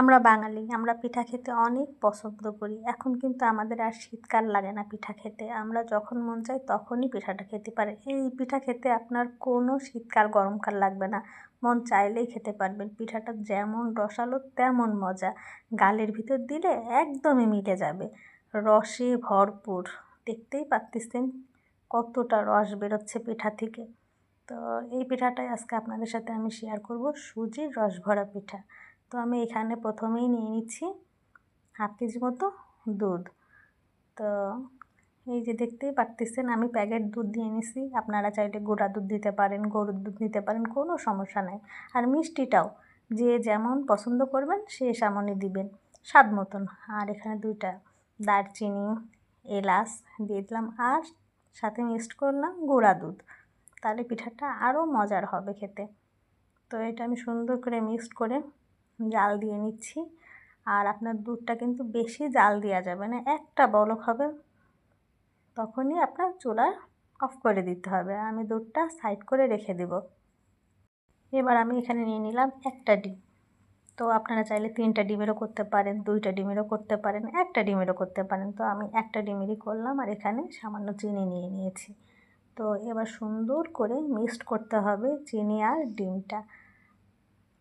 আমরা বাঙালি, আমরা পিঠা খেতে অনেক পছন্দ করি। এখন কিন্তু আমাদের আর শীতকাল লাগে না পিঠা খেতে। আমরা যখন মন চাই তখনই পিঠাটা খেতে পারি। এই পিঠা খেতে আপনার কোনো শীতকাল, গরমকাল লাগবে না। মন চাইলেই খেতে পারবেন। পিঠাটা যেমন রসালো, তেমন মজা। গালের ভিতর দিলে একদমই মিটে যাবে। রসে ভরপুর। দেখতেই পারতেছেন কতটা রস বেরোচ্ছে পিঠা থেকে। তো এই পিঠাটাই আজকে আপনাদের সাথে আমি শেয়ার করব। সুজির রস ভরা পিঠা। তো আমি এখানে প্রথমেই নিয়ে নিচ্ছি হাফ কেজি মতো দুধ। তো এই যে দেখতেই পারতেছেন, আমি প্যাকেট দুধ দিয়ে নিছি। আপনারা চাইলে গোড়া দুধ দিতে পারেন, গরুর দুধ দিতে পারেন, কোনো সমস্যা নাই। আর মিষ্টিটাও যে যেমন পছন্দ করবেন, সে সামনে দিবেন। স্বাদ মতন। আর এখানে দুইটা দারচিনি, এলাচ দিয়ে দিলাম। আর সাথে মিক্সড করলাম গুঁড়া দুধ। তাহলে পিঠাটা আরও মজার হবে খেতে। তো এটা আমি সুন্দর করে মিক্সড করে জাল দিয়ে নিচ্ছি। আর আপনার দুধটা কিন্তু বেশি জাল দেওয়া যাবে না, একটা বলক হবে, তখনই আপনার চুলা অফ করে দিতে হবে। আমি দুধটা সাইড করে রেখে দেব। এবার আমি এখানে নিয়ে নিলাম একটা ডিম। তো আপনারা চাইলে তিনটা ডিমেরও করতে পারেন, দুইটা ডিমেরও করতে পারেন, একটা ডিমেরও করতে পারেন। তো আমি একটা ডিমেরই করলাম আর এখানে সামান্য চিনি নিয়ে নিয়েছি। তো এবার সুন্দর করে মিক্সড করতে হবে চিনি আর ডিমটা।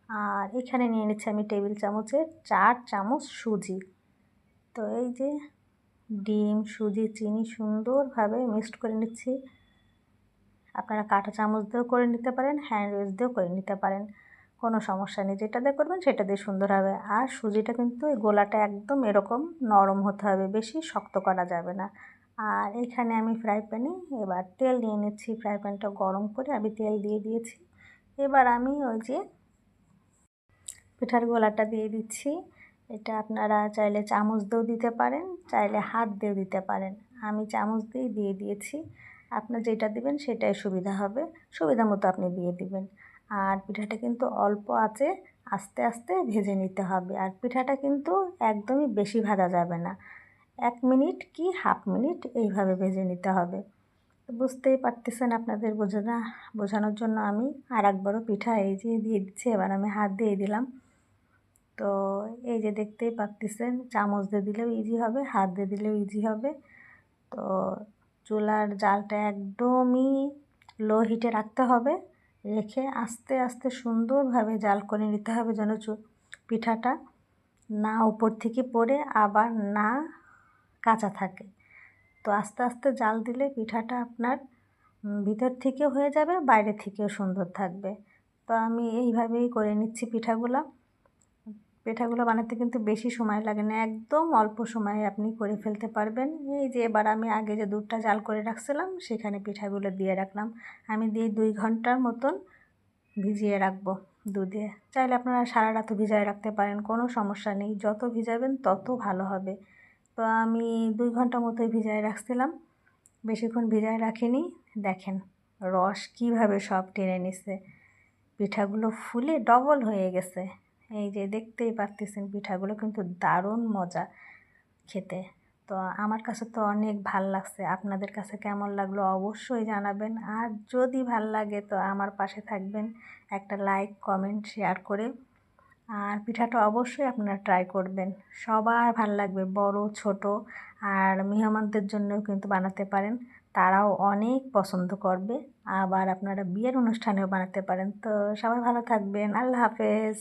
আর এখানে নিয়ে নিচ্ছি আমি টেবিল চামচের চার চামচ সুজি। তো এই যে ডিম, সুজি, চিনি সুন্দরভাবে মিক্সড করে নিচ্ছি। আপনারা কাঁটা চামচ দিয়েও করে নিতে পারেন হ্যান্ড ওয়েজ দিয়েও করে নিতে পারেন। কোনো সমস্যা নেই, যেটা দিয়ে করবেন সেটা দিয়ে সুন্দর হবে। আর সুজিটা কিন্তু এই গোলাটা একদম এরকম নরম হতে হবে, বেশি শক্ত করা যাবে না। আর এখানে আমি ফ্রাই প্যানে এবার তেল নিয়ে নিচ্ছি ফ্রাই প্যানটা গরম করে আমি তেল দিয়ে দিয়েছি। এবার আমি ওই যে পিঠার গোলাটা দিয়ে দিচ্ছি। এটা আপনারা চাইলে চামচ দিয়েও দিতে পারেন, চাইলে হাত দিয়েও দিতে পারেন। আমি চামচ দিয়েই দিয়ে দিয়েছি। আপনার যেটা দিবেন সেটাই সুবিধা হবে। সুবিধা মতো আপনি দিয়ে দিবেন। আর পিঠাটা কিন্তু অল্প আছে, আস্তে আস্তে ভেজে নিতে হবে। আর পিঠাটা কিন্তু একদমই বেশি ভাজা যাবে না। এক মিনিট কি হাফ মিনিট এইভাবে ভেজে নিতে হবে। বুঝতেই পারতেছেন আপনাদের বোঝানো, বোঝানোর জন্য আমি আর একবারও পিঠা এই যে দিয়ে দিচ্ছি, এবার আমি হাত দিয়ে দিলাম। তো এই যে দেখতেই পাচ্ছেন চামচ দিয়ে দিলেও ইজি হবে, হাত দিয়ে দিলেও ইজি হবে। তো চুলার জালটা একদমই লো হিটে রাখতে হবে, রেখে আস্তে আস্তে সুন্দরভাবে জাল করে নিতে হবে যেন পিঠাটা না উপর থেকে পড়ে আবার না কাঁচা থাকে। তো আস্তে আস্তে জাল দিলে পিঠাটা আপনার ভিতর থেকেও হয়ে যাবে, বাইরে থেকেও সুন্দর থাকবে। তো আমি এইভাবেই করে নিচ্ছি পিঠাগুলো। পিঠাগুলো বানাতে কিন্তু বেশি সময় লাগে না, একদম অল্প সময়ে আপনি করে ফেলতে পারবেন। এই যে এবার আমি আগে যে দুধটা জাল করে রাখছিলাম, সেখানে পিঠাগুলো দিয়ে রাখলাম। আমি দিয়ে দুই ঘণ্টার মতন ভিজিয়ে রাখব দুধে। চাইলে আপনারা সারা রাতও ভিজায় রাখতে পারেন, কোনো সমস্যা নেই। যত ভিজাবেন তত ভালো হবে। তো আমি দুই ঘণ্টা মতোই ভিজায় রাখছিলাম। বেশিক্ষণ ভিজায় রাখিনি। দেখেন রস কীভাবে সব টেনে নিছে। পিঠাগুলো ফুলে ডবল হয়ে গেছে। এই যে দেখতেই পারতেছেন পিঠাগুলো কিন্তু দারুণ মজা খেতে। তো আমার কাছে তো অনেক ভালো লাগছে। আপনাদের কাছে কেমন লাগল অবশ্যই জানাবেন। আর যদি ভালো লাগে তো আমার পাশে থাকবেন। একটা লাইক, কমেন্ট, শেয়ার করে। আর পিঠাটা অবশ্যই আপনারা ট্রাই করবেন। সবার ভালো লাগবে, বড়, ছোট। আর মেহমানদের জন্যও কিন্তু বানাতে পারেন। তারাও অনেক পছন্দ করবে। আবার আপনারা বিয়ের অনুষ্ঠানেও বানাতে পারেন। তো সবাই ভালো থাকবেন। আল্লাহ হাফেজ।